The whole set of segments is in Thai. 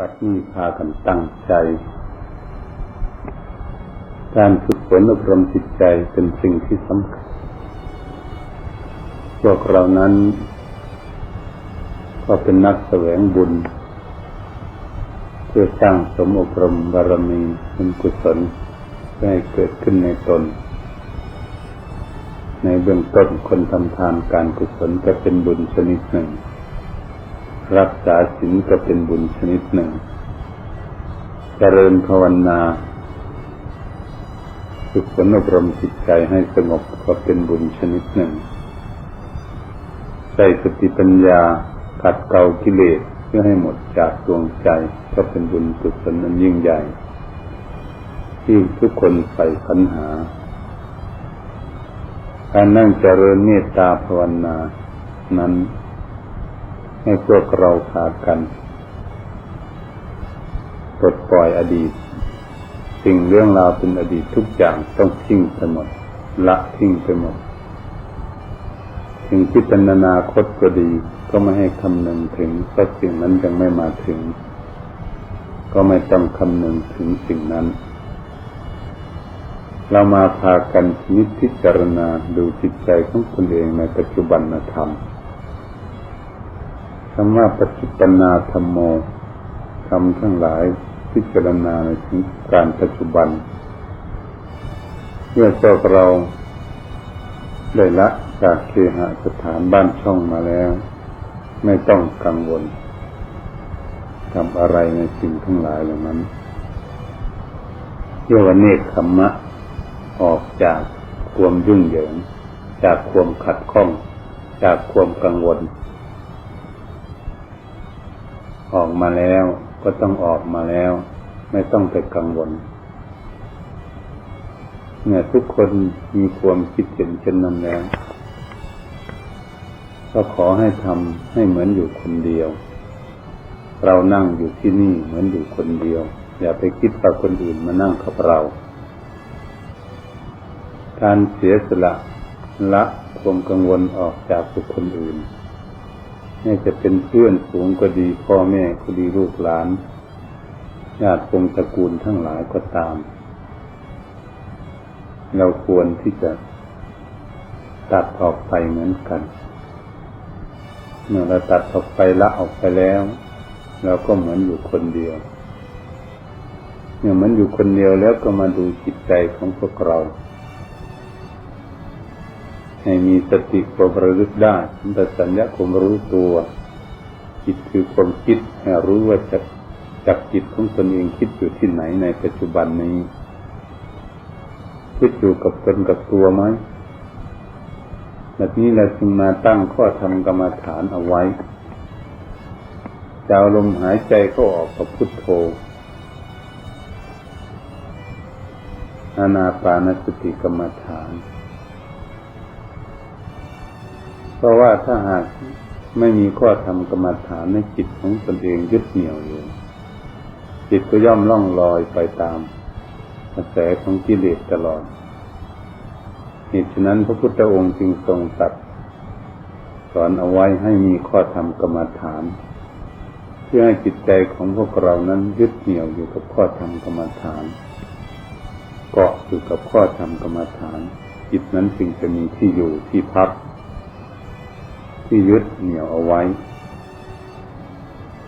บัดนี้พากันตั้งใจ การฝึกฝนอบรมจิตใจเป็นสิ่งที่สำคัญ พวกเรานั้น ก็เป็นนักแสวงบุญ เพื่อสร้างสมอบรมบารมีเป็นกุศลให้เกิดขึ้นในตน ในเบื้องต้นคนทำทานการกุศลก็เป็นบุญชนิดหนึ่ง รักษาศีลก็เป็นบุญชนิดหนึ่งเจริญภาวนาฝึกฝนอบรมจิตใจให้สงบก็เป็นบุญชนิดหนึ่ง ใช้สติปัญญาขัดเกลากิเลสเพื่อให้หมดจากดวงใจก็เป็นบุญกุศลนั้นยิ่งใหญ่ ที่ทุกคนใฝ่ปัญหา การนั่งเจริญเมตตาภาวนานั้น ให้พวกเราพากันปลดปล่อยอดีต สิ่งเรื่องราวเป็นอดีตทุกอย่างต้องทิ้งไปหมด ละทิ้งไปหมดสิ่งที่เป็นนาคตก็ดี ก็ไม่ให้คำนึงถึงเพราะสิ่งนั้นยังไม่มาถึง ก็ไม่ต้องคำนึงถึงสิ่งนั้น เรามาพากันนิพพิจารณาดูจิตใจของตนเองในปัจจุบันธรรม คำว่าปัจจุบันาธรรมโมทำทั้งหลายพิจารณาในถึงการปัจจุบันเมื่อพวกเราได้ละจากเคหสถานบ้านช่องมาแล้ว ไม่ต้องกังวลทำอะไรในสิ่งทั้งหลายเหล่านั้นเรียกว่าเนคขมมะ ออกจากความยุ่งเหยิง จากความขัดข้อง จากความกังวล ออกมาแล้วก็ต้องออกมาแล้ว ไม่ต้องไปกังวลเนี่ยทุกคนมีความคิดเห็นเช่นนั้นแล้ว ก็ขอให้ทำให้เหมือนอยู่คนเดียว เรานั่งอยู่ที่นี่เหมือนอยู่คนเดียว อย่าไปคิดว่าคนอื่นมานั่งกับเรา การเสียสละละความกังวลออกจากบุคคลอื่น นี่จะเป็นเพื่อนสูงก็ดีพ่อแม่ก็ดีลูกหลานญาติวงตระกูลทั้งหลายก็ตาม เราควรที่จะตัดออกไปเหมือนกัน เมื่อเราตัดออกไปละออกไปแล้วเราก็เหมือนอยู่คนเดียวเมื่อมันอยู่คนเดียวแล้วก็มาดูจิตใจของพวกเรา ให้มีสติความระลึกได้สัมสัญญาความรู้ตัว จิตคือความคิดให้รู้ว่าจะจับจิตของตนเองคิดอยู่ที่ไหนในปัจจุบันนี้คิดอยู่กับตนกับตัวไหมแบบนี้เราจึงมาตั้งข้อธรรมกรรมฐานเอาไว้จะเอาลมหายใจเข้าออกกับพุทโธอานาปานสติกรรมฐาน ราะว่าถ้าหากไม่มีข้อธรรมกรรมฐานในจิตของตนเองยึดเหนี่ยวอยู่ จิตก็ย่อมล่องลอยไปตามกระแสของกิเลสตลอดเหตุฉะนั้นพระพุทธองค์จึงทรงตัดสอนเอาไว้ให้มีข้อธรรมกรรมฐาน เพื่อให้จิตใจของพวกเรานั้นยึดเหนี่ยวอยู่กับข้อธรรมกรรมฐาน เกาะอยู่กับข้อธรรมกรรมฐาน จิตนั้นจึงจะมีที่อยู่ที่พัก ที่ยึดเหนี่ยวเอาไว้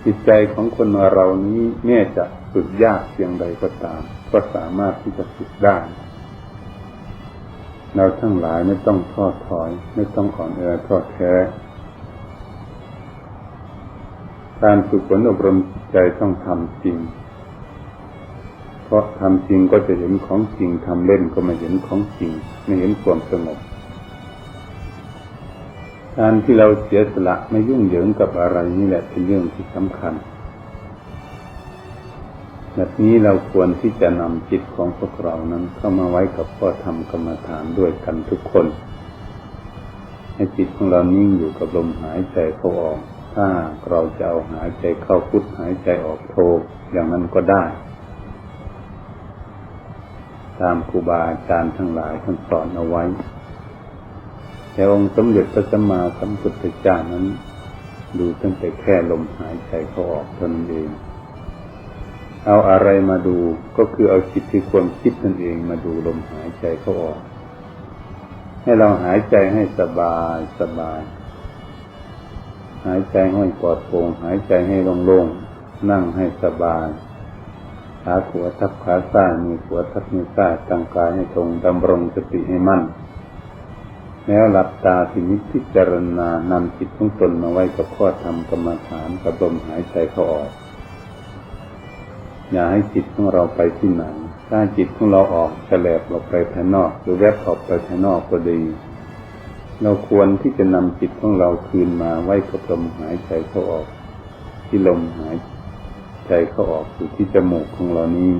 จิตใจของคนเรานี้แม้จะฝึกยากเพียงใดก็ตาม ก็สามารถที่จะฝึกได้ เราทั้งหลายไม่ต้องท้อถอย ไม่ต้องอ่อนแอท้อแท้การฝึกฝนอบรมใจต้องทำจริง เพราะทำจริงก็จะเห็นของจริงทำเล่นก็ไม่เห็นของจริง ไม่เห็นความสงบ การที่เราเสียสละไม่ยุ่งเหยิงกับอะไรนี่แหละเป็นเรื่องที่สำคัญแบบนี้เราควรที่จะนำจิตของพวกเรานั้น เข้ามาไว้กับพ่อธรรมกรรมฐานด้วยกันทุกคน ให้จิตของเรานิ่งอยู่กับลมหายใจเข้าออก ถ้าเราจะเอาหายใจเข้าพุทหายใจออกโทอย่างนั้นก็ได้ ตามครูบาอาจารย์ทั้งหลายท่านสอนเอาไว้ แต่องค์สมเด็จพระสัมมาสัมพุทธเจ้านั้น ดูตั้งแต่แค่ลมหายใจเขาออกเท่านั้นเอง เอาอะไรมาดูก็คือเอาจิตที่ความคิดนั่นเองมาดูลมหายใจเขาออก ให้เราหายใจให้สบายสบาย หายใจให้ปลอดโปร่งหายใจให้โล่งๆนั่งให้สบายขาขวาทับขาซ้ายมือขวาทับมือซ้ายตั้งกายให้ตรงดำรงสติให้มั่น แล้วหลับตาทีนี้พิจารณานำจิตของตนมาไว้กับข้อธรรมกรรมฐานกับลมหายใจเข้าออก อย่าให้จิตของเราไปที่ไหนถ้าจิตของเราออกแฉลบออกไปภายนอกหรือแวบออกไปภายนอกก็ดี เราควรที่จะนำจิตของเราคืนมาไว้กับลมหายใจเข้าออก ที่ลมหายใจเข้าออกอยู่ที่จมูกของเรานี้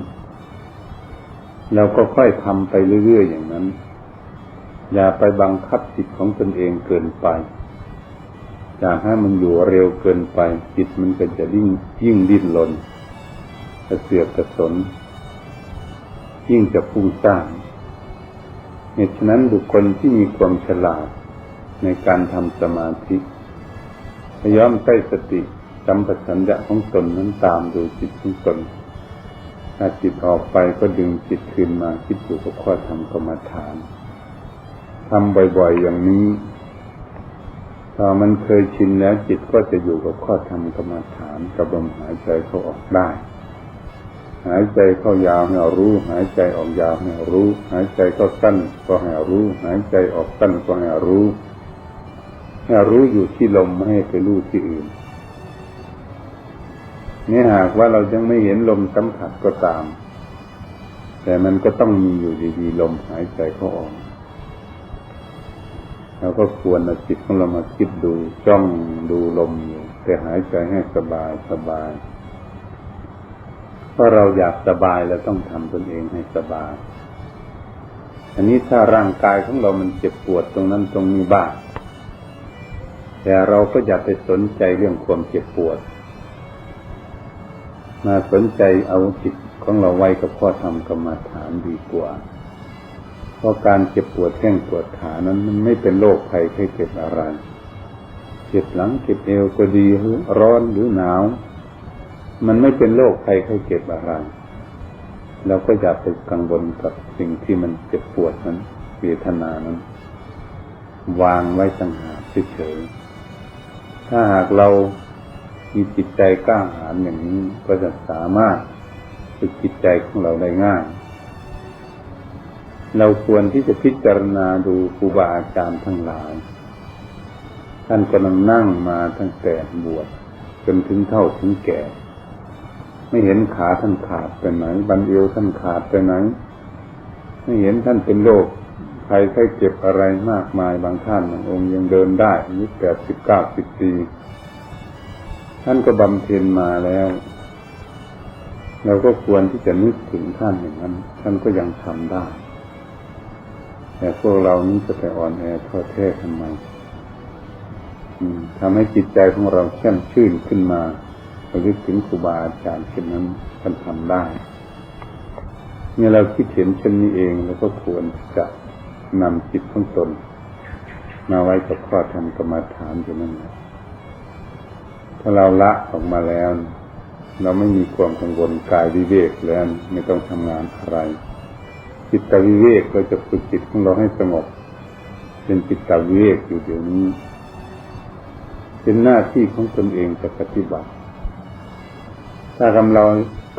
เราก็ค่อยทำไปเรื่อยๆอย่างนั้น อย่าไปบังคับจิตของตนเองเกินไปอย่าให้มันอยู่เร็วเกินไป จิตมันก็จะยิ่งยิ่งดิ้นรนกระเสือกกระสน ยิ่งจะพุ่งสร้างเหตุฉะนั้นบุคคลที่มีความฉลาดในการทำสมาธิพยายามใช้สติสัมปชัญญะของตนนั้นตามดูจิตของตนถ้าจิตออกไปก็ดึงจิตคืนมาคิดอยู่กับข้อธรรมกรรมฐาน ทำบ่อยๆอย่างนี้พอมันเคยชินแล้วจิตก็จะอยู่กับข้อธรรมกรรมฐานกับลมหายใจเข้าออกได้ หายใจเข้ายาวให้รู้ หายใจออกยาวให้รู้ หายใจเข้าสั้นก็ให้รู้ หายใจออกสั้นก็ให้รู้ให้รู้อยู่ที่ลมไม่ให้ไปรู้ที่อื่นนี่หากว่าเรายังไม่เห็นลมสัมผัสก็ตาม แต่มันก็ต้องมีอยู่ดีๆลมหายใจเข้าออก เราก็ควรเอาจิตของเรามาคิดดูจ้องดูลมอยู่แต่หายใจให้สบายสบายเพราะเราอยากสบายเราต้องทำตนเองให้สบาย อันนี้ถ้าร่างกายของเรามันเจ็บปวดตรงนั้นตรงนี้บ้างแต่เราก็อย่าไปสนใจเรื่องความเจ็บปวด มาสนใจเอาจิตของเราไว้กับข้อธรรมกรรมฐานดีกว่า เพราะการเจ็บปวดแข้งปวดขานั้นมันไม่เป็นโรคภัยไข้เจ็บอะไร เจ็บหลังเจ็บเอวก็ดีหรือร้อนหรือหนาว มันไม่เป็นโรคภัยไข้เจ็บอะไรเราก็อย่าไปกังวลกับสิ่งที่มันเจ็บปวดนั้นเวทนานั้น วางไว้ต่างหากเฉยๆถ้าหากเรามีจิตใจกล้าหาญอย่างนี้ก็จะสามารถฝึกจิตใจของเราได้ง่าย เราควรที่จะพิจารณาดูครูบาอาจารย์ทั้งหลาย ท่านก็นำนั่งมาตั้งแต่บวชจนถึงเท่าถึงแก่ ไม่เห็นขาท่านขาดไปไหน บันเอวท่านขาดไปไหน ไม่เห็นท่านเป็นโรคใครใครเจ็บอะไรมากมายบางท่านบางองค์ยังเดินได้อายุแปดสิบเก้าสิบปีท่านก็บำเพ็ญมาแล้ว เราก็ควรที่จะนึกถึงท่านอย่างนั้น ท่านก็ยังทำได้ แต่พวกเรานี้จะไปอ่อนแอท้อแท้ทำไมทำให้จิตใจของเราแช่มชื่นขึ้นมาเราลึกถึงครูบาอาจารย์เช่นนั้นท่านทำได้เมื่อเราคิดเห็นเช่นนี้เองเราก็ควรจะนำจิตของตน มาไว้กับข้อธรรมกรรมฐานอยู่นั่นแหละถ้าเราละออกมาแล้ว เราไม่มีความกังวลกายวิเวกแล้ว ไม่ต้องทำงานอะไร จิตตวิเวกเราจะฝึกจิตของเราให้สงบเป็นจิตตวิเวกอยู่เดี๋ยวนี้ เป็นหน้าที่ของตนเองจะปฏิบัติ ถ้ากำลัง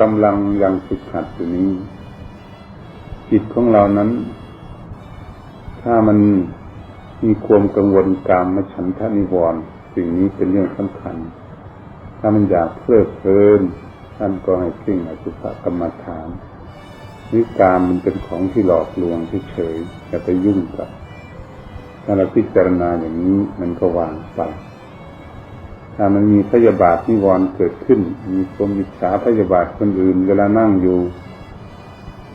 กำลังยังฝึกหัดอยู่นี้ จิตของเรานั้น ถ้ามันมีความกังวลกามมาฉันทะนิวรณ์สิ่งนี้เป็นเรื่องสำคัญ ถ้ามันอยากเพลิดเพลินท่านก็ให้สิ่งอสุภกรรมฐาน วิกามมันเป็นของที่หลอกลวงเฉยๆอย่าไปยุ่งกับถ้าเราพิจารณาอย่างนี้มันก็วางไปถ้ามันมีพยาบาทนิวรณ์เกิดขึ้น มีความมิจฉาพยาบาทคนอื่น เวลานั่งอยู่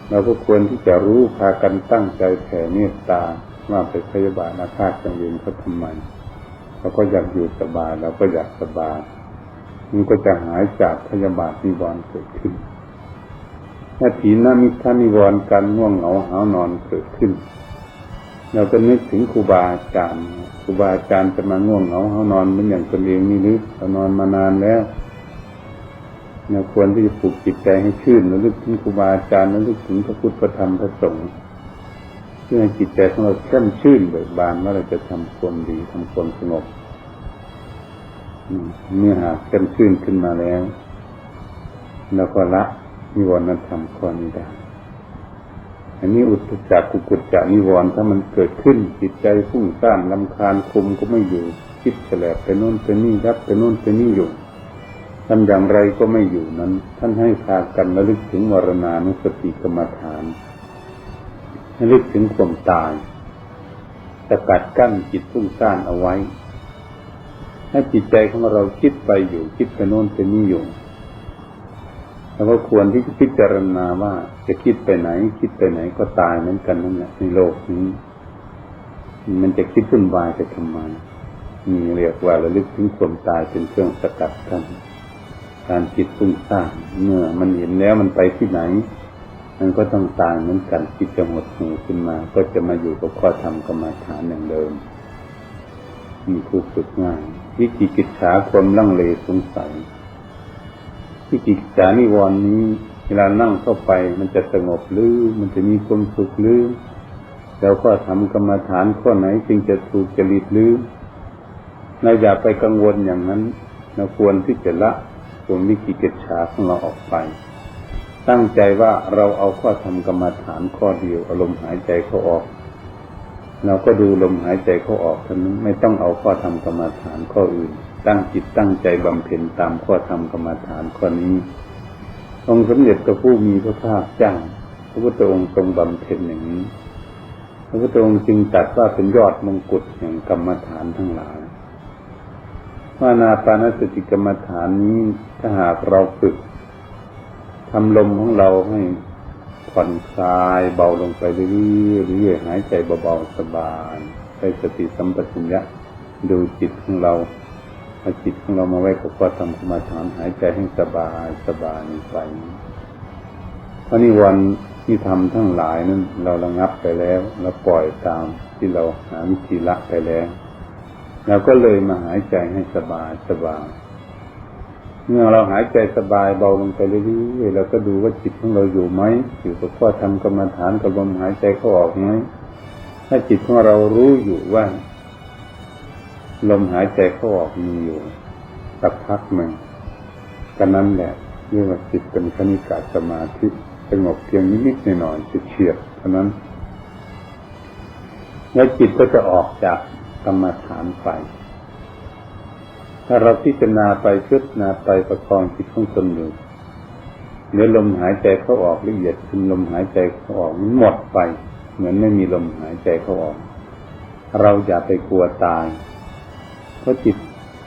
เราก็ควรที่จะรู้พากันตั้งใจแผ่เมตตาว่าไปพยาบาทอาฆาตจังเวรเขาทำไมเราก็อยากอยู่สบายเราก็อยากสบายมันก็จะหายจากพยาบาทนิวรณ์เกิดขึ้น ถ้าถีนมิทานิวรการง่วงเหงาหานอนเกิดขึ้น เราก็นึกถึงครูบาอาจารย์ครูบาอาจารย์จะมาง่วงเหงาหานอนเป็นอย่างตนเองนี่หรือเรานอนมานานแล้วเราควรที่จะปลูกจิตใจให้ชื่นระลึกถึงครูบาอาจารย์ระลึกถึงพระพุทธธรรมพระสงฆ์เพื่อให้จิตใจของเราเข้มชื่นเบิกบานว่าเราจะทำความดีทำความสงบเมื่อหากเข้มชื่นขึ้นมาแล้วเราก็ละ นิวรณธรรมข้อนี้ได้ อันนี้อุตจักกุกุจจานิวรณ์ถ้ามันเกิดขึ้นจิตใจฟุ้งซ่านลำคาญคุมก็ไม่อยู่คิดแฉลบไปโน่นไปนี่รับไปโน่นไปนี่อยู่ทำอย่างไรก็ไม่อยู่นั้น ท่านให้พากันระลึกถึงวรณานุสติกรรมฐานระลึกถึงความตายสกัดกั้นจิตฟุ้งซ่านเอาไว้ ให้จิตใจของเราคิดไปอยู่ คิดไปโน่นไปนี่อยู่ แล้วก็ควรที่จะพิจารณาว่าจะคิดไปไหน คิดไปไหนก็ตายเหมือนกันนั่นแหละในโลกนี้ มันจะคิดวุ่นวายไปทำไมมีเรียกว่าระลึกถึงความตายเป็นเครื่องสกัดกั้นการคิดฟุ้งซ่านเมื่อมันเห็นแล้วมันไปที่ไหน มันก็ต้องตายเหมือนกันคิดจะหมดหูขึ้นมา ก็จะมาอยู่กับข้อธรรมกรรมฐานอย่างเดิม มีผู้ฝึกง่ายวิจิกิจฉาความลังเลสงสัย ที่จิตจานิวรณ์นี้ เวลานั่งเข้าไป มันจะสงบหรือ มันจะมีความสุขหรือแล้วก็ทำกรรมฐานข้อไหนจึงจะถูกจริตหรือเราอย่าไปกังวลอย่างนั้นเราควรที่จะละความวิจิกิจฉาของเราออกไป ตั้งใจว่าเราเอาข้อทำกรรมฐานข้อเดียวอารมณ์หายใจเข้าออก เราก็ดูลมหายใจเข้าออกเท่านั้นไม่ต้องเอาข้อทำกรรมฐานข้ออื่น ตั้งจิตตั้งใจบำเพ็ญตามข้อธรรมกรรมฐานข้อนี้ องค์สมเด็จพระผู้มีพระภาคเจ้าพระพุทธองค์ทรงบำเพ็ญอย่างนี้ พระพุทธองค์จึงตรัสว่าเป็นยอดมงกุฎแห่งกรรมฐานทั้งหลายว่านาปานสติกรรมฐานนี้ถ้าหากเราฝึกทำลมของเราให้ผ่อนคลายเบาลงไปเรื่อยๆเรื่อยๆหายใจเบาๆสบายใช้สติสัมปชัญญะดูจิตของเรา เอาจิตของเรามาไว้กับข้อธรรมกรรมฐานหายใจให้สบายสบายไปเพราะนิวรณ์ที่ทำทั้งหลายนั้น เราระงับไปแล้วเราปล่อยตามที่เราหาวิธีละไปแล้วเราก็เลยมาหายใจให้สบายสบายเมื่อเราหายใจสบายเบาลงไปเรื่อยๆเราก็ดูว่าจิตของเราอยู่ไหมอยู่กับข้อทำกรรมฐานกับลมหายใจเข้าออกไหมถ้าจิตของเรารู้อยู่ว่า ลมหายใจเข้าออกมีอยู่สักพักหนึ่งกันนั้นแหละเรียกว่าจิตเป็นคณิกาสมาธิสงบเพียงนิดๆหน่อยๆเฉียดเท่านั้น แล้วจิตก็จะออกจากกรรมฐานไป ถ้าเราพิจารณาไปพิจารณาไปประคองจิตของตนอยู่เนื้อลมหายใจเข้าออกละเอียดขึ้นลมหายใจเข้าออกมันหมดไป เหมือนไม่มีลมหายใจเข้าออก เราอย่าไปกลัวตาย เพราะจิต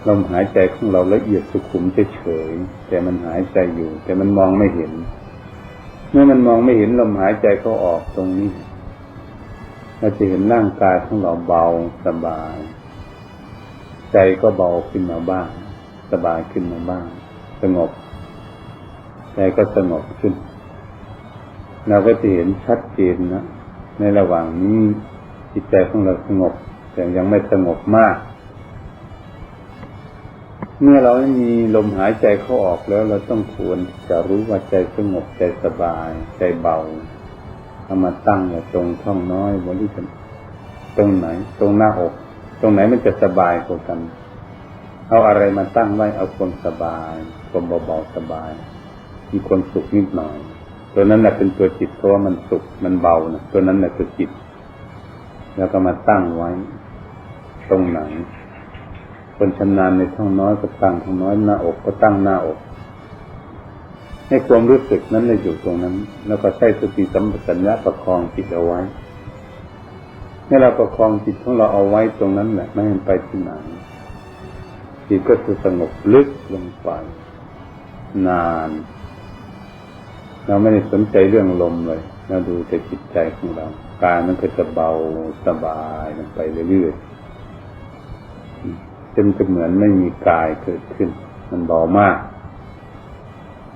ลมหายใจของเราละเอียดสุขุมเฉยแต่มันหายใจอยู่ แต่มันมองไม่เห็น เมื่อมันมองไม่เห็นลมหายใจเขาออกตรงนี้ เราจะเห็นร่างกายของเราเบาสบาย ใจก็เบาขึ้นมาบ้าง สบายขึ้นมาบ้าง สงบใจก็สงบขึ้น เราก็จะเห็นชัดเจนนะในระหว่างนี้จิตใจของเราสงบ แต่ยังไม่สงบมาก เมื่อเราไม่มีลมหายใจเข้าออกแล้ว เราต้องควรจะรู้ว่าใจสงบใจสบาย ใจเบาเอามาตั้งไว้ตรงท้องน้อยบริสุทธิ์ตรงไหน ตรงหน้าอก ตรงไหนมันจะสบายกว่ากัน เอาอะไรมาตั้งไว้เอาความสบายความเบาๆสบาย มีความสุขนิดหน่อย ตัวนั้นแหละเป็นตัวจิตเพราะว่ามันสุขมันเบานะตัวนั้นแหละตัวจิต แล้วก็มาตั้งไว้ ตรงไหน คนชำนาญในท้องน้อยก็ตั้งท้องน้อยหน้าอกก็ตั้งหน้าอก ให้ความรู้สึกนั้นเลยอยู่ตรงนั้น แล้วก็ใช้สติสัมปชัญญะประคองจิตเอาไว้เมื่อเราประคองจิตของเราเอาไว้ตรงนั้นแหละไม่ให้ไปที่ไหนจิตก็จะสงบลึกลงไปนาน เราไม่ได้สนใจเรื่องลมเลยเราดูแต่จิตใจของเรากายมันก็จะเบาสบายลงไปเรื่อยๆ จนจะเหมือนไม่มีกายเกิดขึ้น มันเบามาก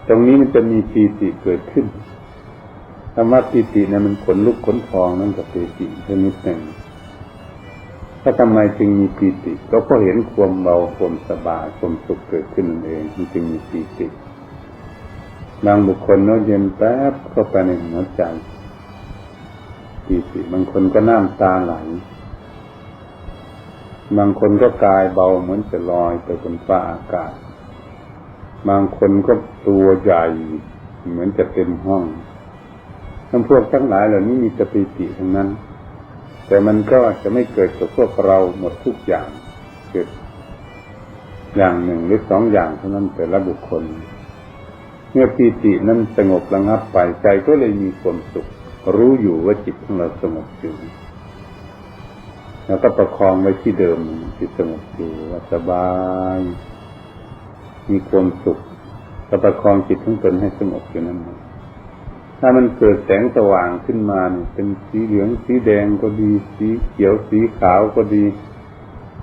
ตรงนี้มันจะมีปีติเกิดขึ้นธรรมะปีติเนี่ยมันขนลุกขนพองนั่นกับปีติชนิดหนึ่งถ้าทำไมจึงมีปีติก็เพราะเห็นความเบาความสบายความสุขเกิดขึ้นนั่นเองมันจึงมีปีติบางบุคคลเนาะเย็นแป๊บเข้าไปในหัวใจปีติบางคนก็น้ำตาไหล บางคนก็กายเบาเหมือนจะลอยไปบนฟ้าอากาศ บางคนก็ตัวใหญ่ เหมือนจะเต็มห้องทั้งพวกทั้งหลายเหล่านี้มีสปิติทั้งนั้น แต่มันก็จะไม่เกิดกับพวกเราหมดทุกอย่าง เกิดอย่างหนึ่งหรือสองอย่างเท่านั้นแต่ละบุคคล เมื่อปีตินั้นสงบระงับไปใจก็เลยมีความสุข รู้อยู่ว่าจิตของเราสงบอยู่ แล้วก็ประคองไว้ที่เดิมที่สงบอยู่ว่าสบาย มีความสุขก็ประคองจิตของตนให้สงบอยู่นั่นเองถ้ามันเกิดแสงสว่างขึ้นมาเนี่ยเป็นสีเหลืองสีแดงก็ดี สีเขียวสีขาวก็ดี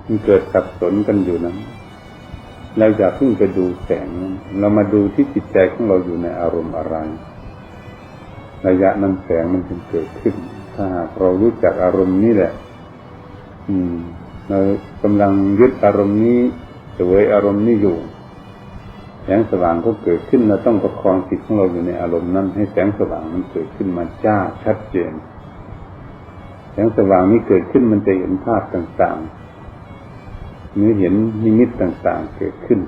มันเกิดสับสนกันอยู่นั้นเราจะเพิ่งไปดูแสงนั้นเรามาดูที่จิตใจของเราอยู่ในอารมณ์อะไร ระยะนั้นแสงมันจึงเกิดขึ้น ถ้าหากเรารู้จักอารมณ์นี้แหละ เรากำลังยึดอารมณ์นี้สวยอารมณ์นี้อยู่ แสงสว่างก็เกิดขึ้นเราต้องประคองจิตของเราอยู่ในอารมณ์นั้น ให้แสงสว่างมันเกิดขึ้นมาจ้าชัดเจน แสงสว่างนี้เกิดขึ้นมันจะเห็นภาพต่างๆนื้อเห็นนิมิตต่างๆ เกิดขึ้น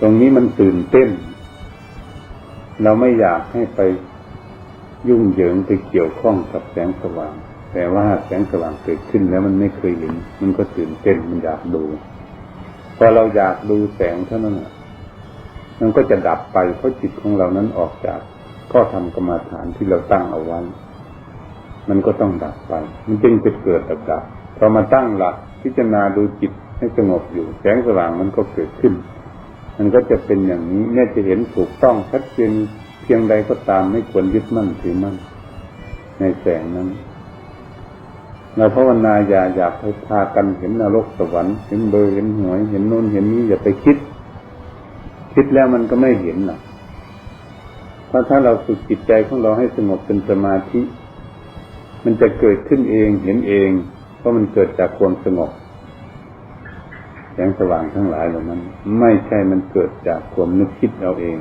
ตรงนี้มันตื่นเต้น เราไม่อยากให้ไปยุ่งเหยิงไปเกี่ยวข้องกับแสงสว่าง แต่ว่าแสงสว่างเกิดขึ้นแล้วมันไม่เคยเห็น มันก็ตื่นเต้นมันอยากดู พอเราอยากดูแสงเท่านั้นมันก็จะดับไปเพราะจิตของเรานั้นออกจากข้อธรรมกรรมฐานที่เราตั้งเอาไว้ มันก็ต้องดับไป มันจึงจะเกิดดับดับพอมาตั้งหลักพิจารณาดูจิตให้สงบอยู่ แสงสว่างมันก็เกิดขึ้น มันก็จะเป็นอย่างนี้แม้จะเห็นถูกต้องชัดเจนเพียงใดก็ตามไม่ควรยึดมั่นถือมั่นในแสงนั้น เราภาวนาอย่าอยากไปพากันเห็นนรกสวรรค์เห็นเบอร์เห็นหวยเห็นโน้นเห็นนี้อย่าไปคิด คิดแล้วมันก็ไม่เห็นหรอกเพราะถ้าเราฝึกจิตใจของเราให้สงบเป็นสมาธิ มันจะเกิดขึ้นเองเห็นเองเพราะมันเกิดจากความสงบแสงสว่างทั้งหลายเหล่านั้น ไม่ใช่มันเกิดจากความนึกคิดเอาเอง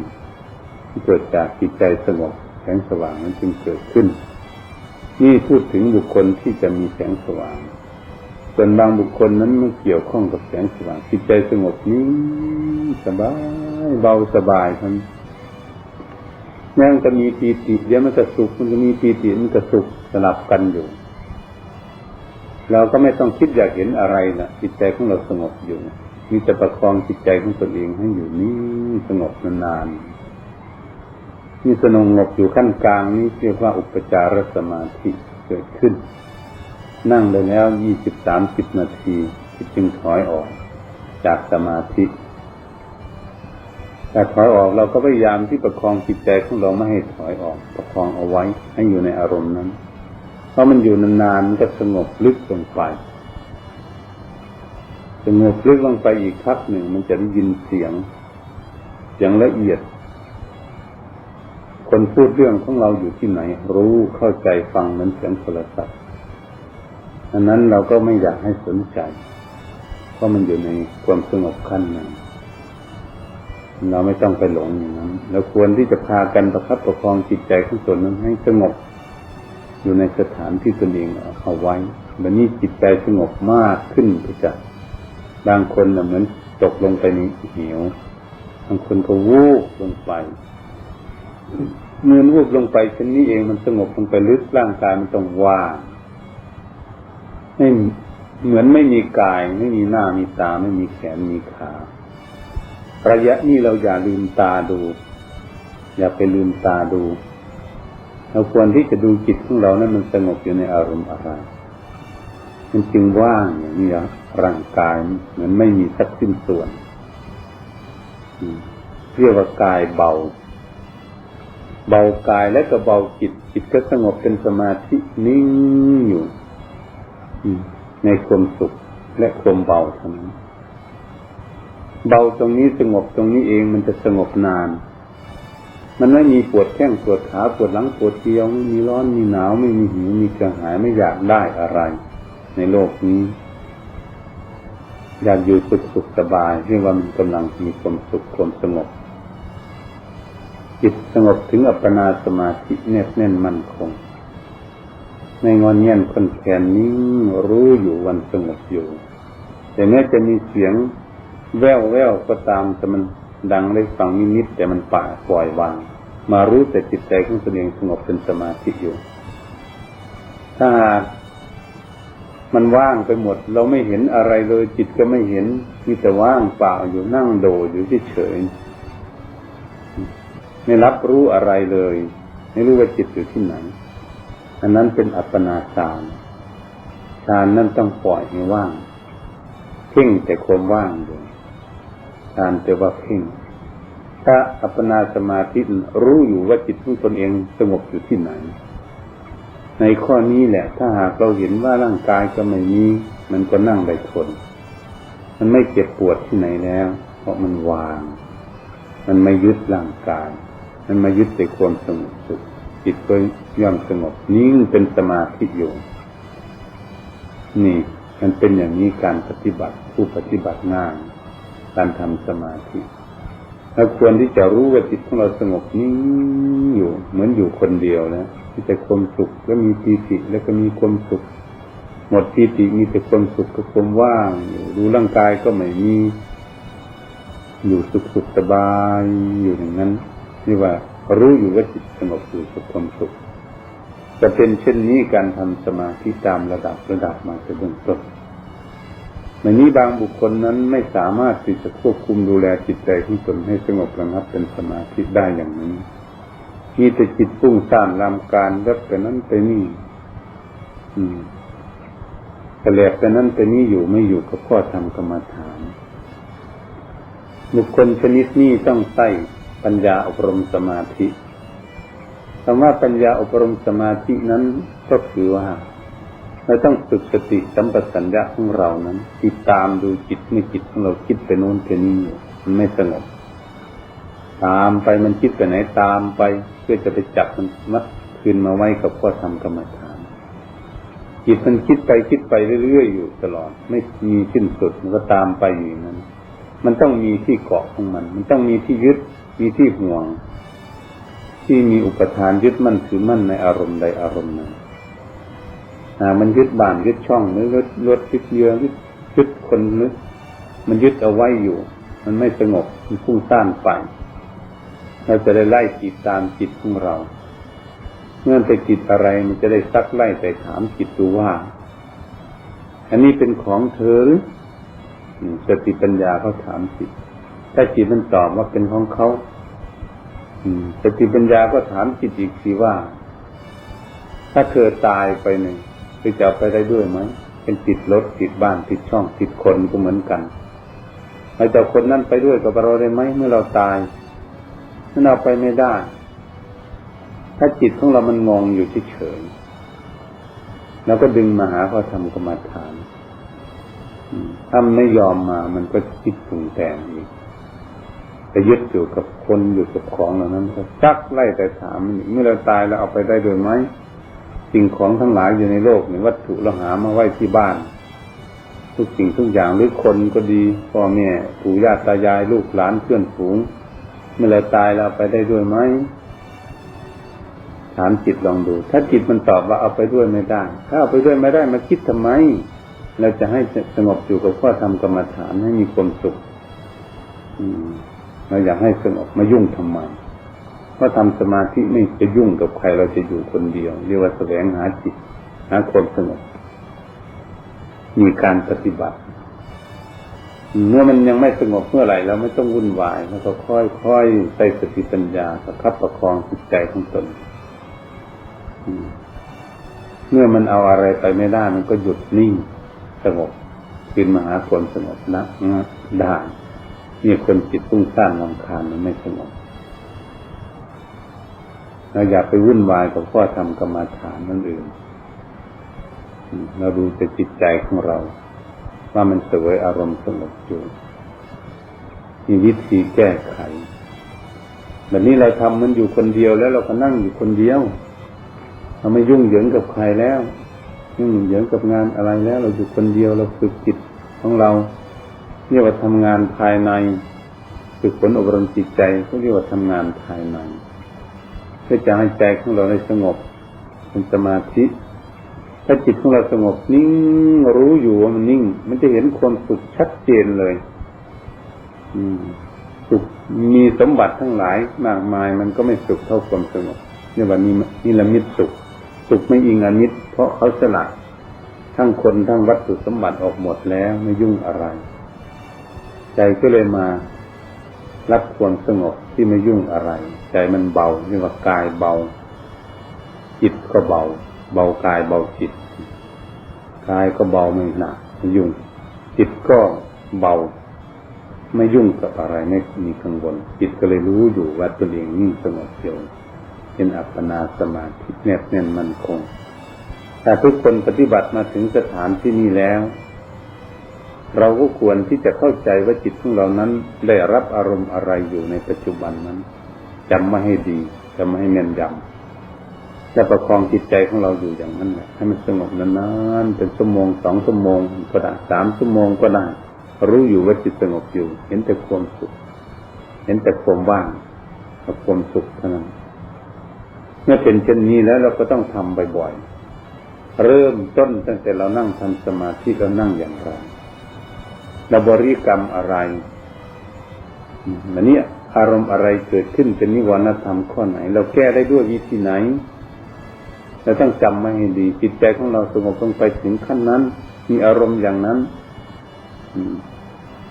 เกิดจากจิตใจสงบแสงสว่างนั้นจึงเกิดขึ้น นี่พูดถึงบุคคลที่จะมีแสงสว่าง ส่วนบางบุคคลนั้นไม่เกี่ยวข้องกับแสงสว่างจิตใจสงบนิ่งสบายเบาสบายทั้งยังจะมีปีติเดี๋ยวมันจะสุขมันจะมีปีติมันจะสุขสลับกันอยู่ เราก็ไม่ต้องคิดอยากเห็นอะไรนะจิตใจของเราสงบอยู่มีแต่ประคองจิตใจของตนเองให้อยู่นิ่งสงบนานๆ นี่สนงบอยู่ขั้นกลางนี้เรียกว่าอุปจารสมาธิเกิดขึ้น นั่งได้แล้วยี่สิบสามสิบนาทีจึงถอยออกจากสมาธิแต่ถอยออกเราก็พยายามที่ประคองจิตใจของเราไม่ให้ถอยออก ประคองเอาไว้ให้อยู่ในอารมณ์นั้น เพราะมันอยู่นานๆมันก็สงบลึกลงไปสงบลึกลงไปอีกพักหนึ่งมันจะได้ยินเสียงเสียงละเอียด คนพูดเรื่องของเราอยู่ที่ไหน รู้เข้าใจฟังเหมือนเสียงโทรศัพท์อันนั้นเราก็ไม่อยากให้สนใจ เพราะมันอยู่ในความสงบขั้นหนั้นเราไม่ต้องไปหลงอย่างนั้นเราควรที่จะพากันประคับประคองจิตใจของตนนั้นให้สงบ อยู่ในสถานที่ตนเองเอาไว้แบบนี้จิตใจสงบมากขึ้นก็จะบางคนเหมือนตกลงไปในเหวบางคนก็วูบลงไป เมื่อวูบลงไปเช่นนี้เองมันสงบลงไปลึกร่างกายมันต้องว่างไม่เหมือนไม่มีกาย ไม่มีหน้ามีตา ไม่มีแขนมีขาระยะนี้เราอย่าลืมตาดู อย่าไปลืมตาดู เราควรที่จะดูจิตของเรานั้นมันสงบอยู่ในอารมณ์อะไรมันจึงว่างอย่างนี้ร่างกายเหมือนไม่มีสักสิ้นส่วนเรียกว่ากายเบา เบากายและก็เบาจิต จิตก็สงบเป็นสมาธินิ่งอยู่ในความสุขและความเบาเท่านั้นเบาตรงนี้สงบตรงนี้เองมันจะสงบนาน มันไม่มีปวดแข้งปวดขาปวดหลังปวดเทียวไม่มีร้อนมีหนาวไม่มีหิวมีกระหายไม่อยากได้อะไร ในโลกนี้ อยากอยู่สุขสุขสบายเรียกว่ามันกำลังมีความสุขความสงบ จิตสงบถึงอัปปนาสมาธิแนบแน่นมั่นคง ในงอนเงียนคนแขนนี้รู้อยู่วันสงบอยู่ แต่แม้จะมีเสียงแววแววก็ตามแต่มันดังได้ฟังนิดๆแต่มันป่าปล่อยวาง มารู้แต่จิตใจของตัวเองสงบเป็นสมาธิอยู่ ถ้ามันว่างไปหมด เราไม่เห็นอะไรเลยจิตก็ไม่เห็นมีแต่ว่างเปล่าอยู่นั่งโดอยู่เฉยๆ ไม่รับรู้อะไรเลย ไม่รู้ว่าจิตอยู่ที่ไหน อันนั้นเป็นอัปปนาฌานฌานนั่นต้องปล่อยให้ว่างเพ่งแต่ความว่างเลยฌานแต่ว่าเพ่งถ้าอัปปนาสมาธิรู้อยู่ว่าจิตของตนเองสงบอยู่ที่ไหน ในข้อนี้แหละ ถ้าหากเราเห็นว่าร่างกายก็ไม่มีมันก็นั่งได้ทน มันไม่เจ็บปวดที่ไหนแล้ว เพราะมันวาง มันไม่ยึดร่างกาย มันมายึดแต่ความสงบสุขจิตก็ย่อมสงบนิ่งเป็นสมาธิอยู่นี่ มันเป็นอย่างนี้การปฏิบัติผู้ปฏิบัติงานการทำสมาธิเราควรที่จะรู้ว่าจิตของเราสงบนิ่งอยู่ เหมือนอยู่คนเดียวนะมีแต่ความสุขแล้วมีปีติแล้วก็มีความสุข หมดปีติมีแต่ความสุขกับความว่างอยู่รู้ร่างกายก็ไม่มี อยู่สุขสุขสบายอยู่อย่างนั้น นี่ว่ารู้อยู่ว่าจิตสงบอยู่กับความสุขจะเป็นเช่นนี้การทำสมาธิตามระดับระดับมาเป็นเบื้องต้นในนี้บางบุคคลนั้นไม่สามารถที่จะควบคุมดูแลจิตใจของตนให้สงบระงับเป็นสมาธิได้อย่างนี้มีแต่จิตฟุ้งซ่านลำการแวบไปนั้นไปนี่ อืมแต่แหลกไปนั้นไปนี่อยู่ไม่อยู่กับข้อธรรมกรรมฐาน บุคคลชนิดนี้ต้องใส่ ปัญญาอบรมสมาธิคำว่าปัญญาอบรมสมาธินั้นก็คือว่าเราต้องฝึกสติสัมปชัญญะของเรานั้น ติดตามดูจิตเมื่อจิตของเราคิดไปโน้นไปนี่มันไม่สงบ ตามไปมันคิดไปไหนตามไป เพื่อจะไปจับมันมัดคืนมาไว้กับข้อธรรมกรรมฐาน จิตมันคิดไปคิดไปเรื่อยๆอยู่ตลอด ไม่มีสิ้นสุดมันก็ตามไปอย่างนั้น มันต้องมีที่เกาะของมัน มันต้องมีที่ยึด มีที่ห่วง ที่มีอุปทานยึดมั่นถือมั่นในอารมณ์ใดอารมณ์หนึ่งมันยึดบ้านยึดช่องหรือยึดรถยึดเยือยึดยึดคนนึกมันยึดเอาไว้อยู่ มันไม่สงบมันพุ่งซ่านไปเราจะได้ไล่จิตตามจิตของเรา เมื่อไปจิตอะไรมันจะได้ซักไล่ไปถามจิตดูว่า อันนี้เป็นของเธอหรือสติปัญญาเขาถามจิต ถ้าจิตมันตอบว่าเป็นของเขาสติปัญญาก็ถามจิตอีกสิว่า ถ้าเธอตายไปหนึ่งจะจะไปได้ด้วยไหมเป็นติดรถติดบ้านติดช่องติดคนก็เหมือนกันเราจะคนนั้นไปด้วยกับเราได้ไหมเมื่อเราตายนั่นเราไปไม่ได้ ถ้าจิตของเรามันงงอยู่เฉยๆเราก็ดึงมาหาพระธรรมกรรมฐานถ้าไม่ยอมมามันก็คิดปรุงแต่งอีก จะยึดอยู่กับคนอยู่กับของเหล่านั้นก็จักไล่แต่ถามเมื่อเราตายเราเอาไปได้ด้วยไหมสิ่งของทั้งหลายอยู่ในโลกเนี่วัตถุเราหามาไว้ที่บ้าน ทุกสิ่งทุกอย่างหรือคนก็ดีพ่อแม่ปู่ย่าตายายลูกหลานเพื่อนฝูง เมื่อเราตายเราไปได้ด้วยไหมถามจิตลองดู ถ้าจิตมันตอบว่าเอาไปด้วยไม่ได้ ถ้าเอาไปด้วยไม่ได้มาคิดทำไม เราจะให้สงบอยู่กับข้อธรรมกรรมฐานให้มีความสุข เราอยากให้สงบมายุ่งทำไมเพราะทำสมาธิไม่จะยุ่งกับใครเราจะอยู่คนเดียว เรียกว่าแสวงหาจิตหาความสงบมีการปฏิบัติ เมื่อมันยังไม่สงบเมื่อไหร่เราไม่ต้องวุ่นวายแล้วก็ค่อยๆใส่สติปัญญาประคับประคองจิตใจของตนเมื่อมันเอาอะไรไปไม่ได้มันก็หยุดนิ่งสงบขึ้นมาหาความสงบนะได้ มีคนจิตตุ้งซ่านลำคาญมันไม่สงบเราอย่าไปวุ่นวายกับข้อธรรมกรรมฐานนั่นเอื่นเราดูแต่จิตใจของเรา ว่ามันสวยอารมณ์สงบอยู่มีวิธีแก้ไขแบบนี้เราทำมันอยู่คนเดียวแล้วเราก็นั่งอยู่คนเดียว เราไม่ยุ่งเหยิงกับใครแล้ว ยุ่งเหยิงกับงานอะไรแล้ว เราอยู่คนเดียวเราฝึกจิตของเรา เรียกว่าทำงานภายในฝึกฝนอบรมจิตใจเขาเรียกว่าทำงานภายในเพื่อจะให้ใจของเราได้สงบเป็นสมาธิถ้าจิตของเราสงบนิ่งรู้อยู่ว่ามันนิ่ง มันจะเห็นความสุขชัดเจนเลย อืม สุขมีสมบัติทั้งหลายมากมาย มันก็ไม่สุขเท่าความสงบเนี่ยว่ามีนิละมิตสุข สุขไม่อิงอนิจเพราะเขาสลัดทั้งคนทั้งวัตถุสมบัติออกหมดแล้วไม่ยุ่งอะไร ใจก็เลยมารับความสงบที่ไม่ยุ่งอะไร ใจมันเบาเรียกว่ากายเบา จิตก็เบา เบากายเบาจิตกายก็เบาไม่หนักไม่ยุ่ง จิตก็เบา ไม่ยุ่งกับอะไรไม่มีกังวลจิตก็เลยรู้อยู่ว่าตัวเองนิ่งสงบเดียวเป็นอัปปนาสมาธิแนบแน่นมันคง แต่ทุกคนปฏิบัติมาถึงสถานที่นี้แล้ว เราก็ควรที่จะเข้าใจว่าจิตของเรานั้นได้รับอารมณ์อะไรอยู่ในปัจจุบันนั้นจำมาให้ดีจำมาให้แม่นยำจะประคองจิตใจของเราอยู่อย่างนั้นแหละให้มันสงบนานๆเป็นชั่วโมงสองชั่วโมงก็ได้สามชั่วโมงก็ได้รู้อยู่ว่าจิตสงบอยู่ เห็นแต่ความสุข เห็นแต่ความว่างกับความสุขเท่านั้น เมื่อเป็นเช่นนี้แล้วเราก็ต้องทำบ่อยๆ เริ่มต้นตั้งแต่เรานั่งทำสมาธิเรานั่งอย่างไร เราบริกรรมอะไรอันนี้อารมณ์อะไรเกิดขึ้นเป็นนิวรณธรรมข้อไหน เราแก้ได้ด้วยวิธีไหน เราต้องจำมาให้ดี จิตใจของเราสงบลงไปถึงขั้นนั้น มีอารมณ์อย่างนั้น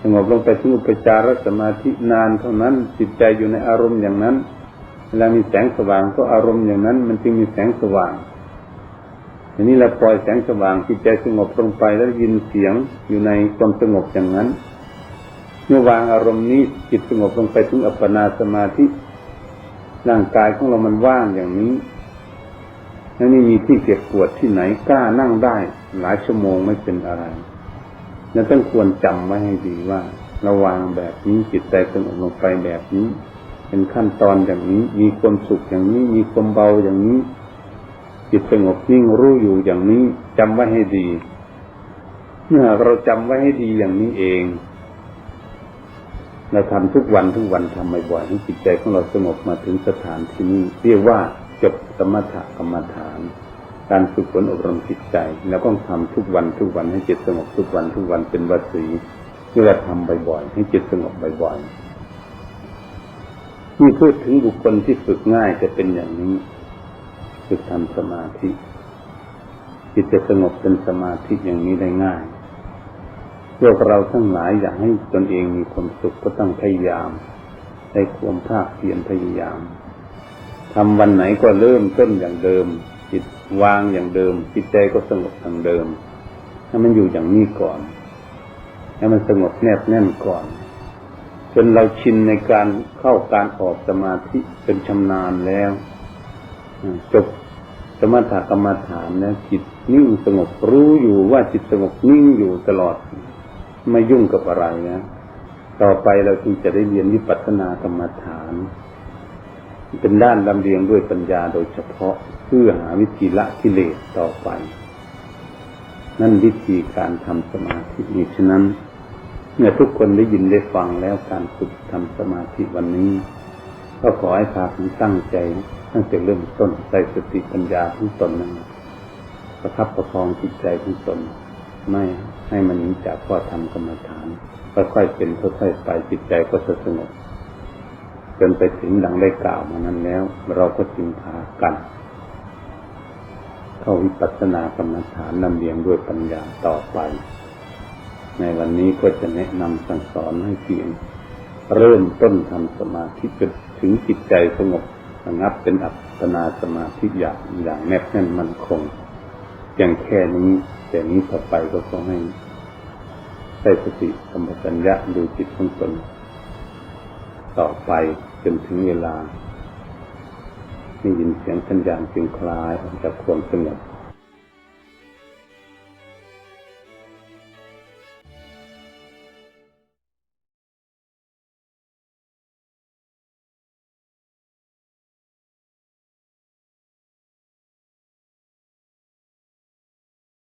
สงบลงไปถึงอุปจารสมาธินานเท่านั้น จิตใจอยู่ในอารมณ์อย่างนั้นเวลามีแสงสว่างก็อารมณ์อย่างนั้น มันจึงมีแสงสว่าง อันนี้เราปล่อยแสงสว่างจิตใจสงบลงไปแล้วยินเสียงอยู่ในความสงบอย่างนั้น เมื่อวางอารมณ์นี้จิตสงบลงไปถึงอัปปนาสมาธิร่างกายของเรามันว่างอย่างนี้แล้วนี่มีที่เก็บปวดที่ไหนกล้านั่งได้ หลายชั่วโมงไม่เป็นอะไรเราต้องควรจำไว้ให้ดีว่าระวางแบบนี้จิตใจสงบลงไปแบบนี้ เป็นขั้นตอนอย่างนี้ มีความสุขอย่างนี้ มีความเบาอย่างนี้ จิตสงบนิ่งรู้อยู่อย่างนี้จำไว้ให้ดี เมื่อเราจำไว้ให้ดีอย่างนี้เองเราทำทุกวันทุกวันทำบ่อยๆให้จิตใจของเราสงบมาถึงสถานที่นี้เรียกว่าจบสมถกรรมฐาน การฝึกฝนอบรมจิตใจ แล้วก็ทำทุกวันทุกวันให้จิตสงบทุกวันทุกวันเป็นวัสีเพื่อทำบ่อยๆให้จิตสงบบ่อยๆนี่พูดถึงบุคคลที่ฝึกง่ายจะเป็นอย่างนี้ ฝึกทำสมาธิจิตจะสงบเป็นสมาธิอย่างนี้ได้ง่ายพวกเราทั้งหลายอยากให้ตนเองมีความสุขก็ต้องพยายามได้ความภาคเพียรพยายามทำวันไหนก็เริ่มต้นอย่างเดิม จิตวางอย่างเดิม จิตใจก็สงบทางเดิมให้มันอยู่อย่างนี้ก่อนให้มันสงบแนบแน่นก่อน จนเราชินในการเข้าการออกสมาธิเป็นชำนาญแล้วจบ สมถกรรมฐานแล้วจิตนิ่งสงบรู้อยู่ว่าจิตสงบนิ่งอยู่ตลอด ไม่ยุ่งกับอะไรนะต่อไปเราจึงจะได้เรียนวิปัสสนากรรมฐาน เป็นด้านลำเลียงด้วยปัญญาโดยเฉพาะเพื่อหาวิธีละกิเลสต่อไป นั่นวิธีการทำสมาธินี้ฉะนั้นเมื่อทุกคนได้ยินได้ฟังแล้วการฝึกทำสมาธิวันนี้ ก็ขอให้พาคุณตั้งใจ ตั้งแต่เริ่มต้นใส่สติปัญญาทั้งตนนั้นประทับประคองจิตใจทั้งตน ไม่ให้มันหนีจากข้อธรรมกรรมฐานค่อยๆเป็นค่อยๆไปจิตใจก็จะสงบจนไปถึงดังได้กล่าวมานั้นแล้ว เราก็จึงพากันเข้าวิปัสสนากรรมฐานนำเลียงด้วยปัญญาต่อไป ในวันนี้ก็จะแนะนำสั่งสอนให้เพียง เริ่มต้นทำสมาธิจนถึงจิตใจสงบ ระงับเป็นอัปปนาสมาธิอย่างอย่างแนบแน่นมั่นคงอย่างแค่นี้แต่นี้ต่อไปก็ต้องให้ใช้สติสัมปชัญญะดูจิตของตนต่อไปจนถึงเวลาได้ยินเสียงสัญญาณจึงคลายออกจากความสงบ